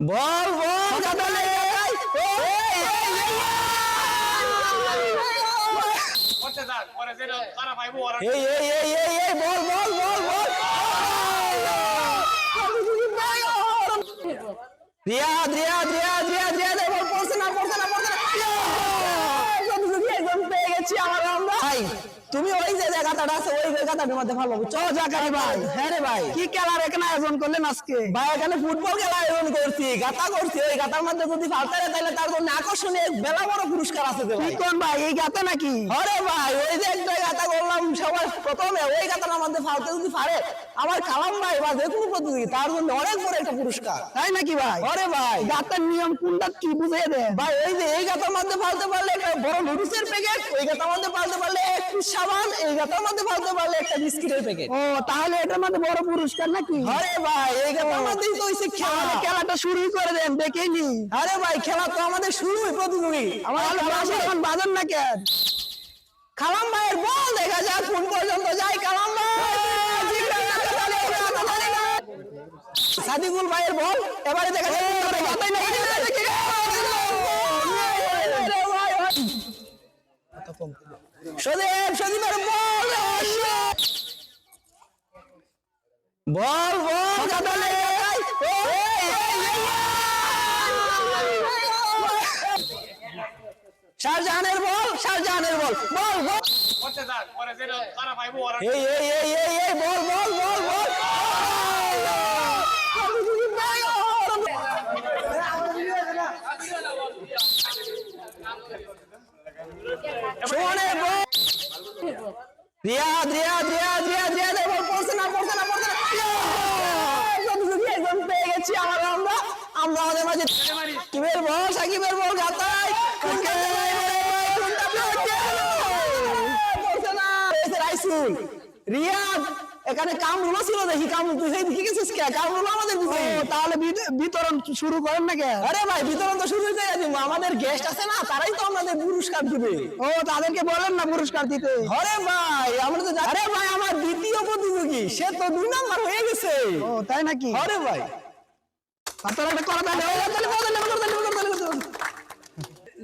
বল বল কাতালে করতে থাক পরে যেটা তারা পাইবো ওরা এই এই এই এই এই বল বল বল বল রিয়াদ রিয়াদ রিয়াদ রিয়াদ রিয়াদ এই বল পড়ছে না পড়ছে না পড়ছে না যতটুকু একদম পেয়ে গেছি আমার আমরা ভাই তুমি ওই যে জায়গাটা আছে ওই জায়গাটা মধ্যে ভালো চলো জাকারি ভাই। হ্যাঁ রে ভাই। কি খেলার এখানে আয়োজন করলেন আজকে? ভাই এখানে ফুটবল খেলা আয়োজন করছি গাতা করছি। ওই গাতার মধ্যে যদি ফালতারে তাহলে তার জন্য আকর্ষণীয় বেলা বড় পুরস্কার আছে ভাই। কোন ভাই এই গাতা নাকি? আরে ভাই সবার প্রথমে ওই গাতার মধ্যে ফালতে যদি পারে আমার কালাম ভাই বা যে কোনো প্রতিযোগী তার জন্য অনেক বড় একটা পুরস্কার। তাই নাকি ভাই? আরে ভাই। গাতার নিয়ম কোনটা কি বুঝিয়ে দে ভাই ওই যে এই গাতার মধ্যে ফালতে পারলে একটা বড় নুডলসের প্যাকেট ওই গাতার মধ্যে ফালতে পারলে একটু সাবান এই গাতার মধ্যে ফালতে পারলে একটা বিস্কিটের প্যাকেট ও তাহলে এটার মধ্যে বড় পুরস্কার নাকি? আরে ভাই এই গাতার মধ্যেই তো হইছে খেলা। খেলাটা শুরুই করে দেন দেখেই নি। আরে ভাই খেলা তো আমাদের শুরুই প্রতিযোগী। আমার এখন বাজার না কেন? খালাম ভাইয়ের বল দেখা যাক, কোন পর্যন্ত যায় কালাম সাদিকুল ভাইয়ের বল, এবারে দেখা যায়। সদীপ সদীপের বল বল বল। শাহজাহানের বল শাহজাহানের বল বল বল। এই এই এই এই এই বল বল বল বল। রিয়াদ রিয়াদ রিয়াদ রিয়াদ রিয়াদ বল পড়ছে না পড়ছে না পড়ছে না। পেয়ে গেছি আমরা। আমাদের মাঝে সাকিবের বল সাকিবের বল গাতাই। এসে রিয়াদ এখানে কামরুলও ছিল দেখি কামরুল তুই দিকে গেছিস কে? কামরুল আমাদের দিছে তাহলে বিতরণ শুরু করেন না কে আরে ভাই বিতরণ তো শুরু করে দিব আমাদের গেস্ট আছে না তারাই তো আমাদের পুরস্কার দিবে। ও তাদেরকে বলেন না পুরস্কার দিতে। আরে ভাই আমরা তো আরে ভাই আমার দ্বিতীয় প্রতিযোগী সে তো দুই নাম্বার হয়ে গেছে। ও তাই নাকি? আরে ভাই। আপনারা একটা কথা তাহলে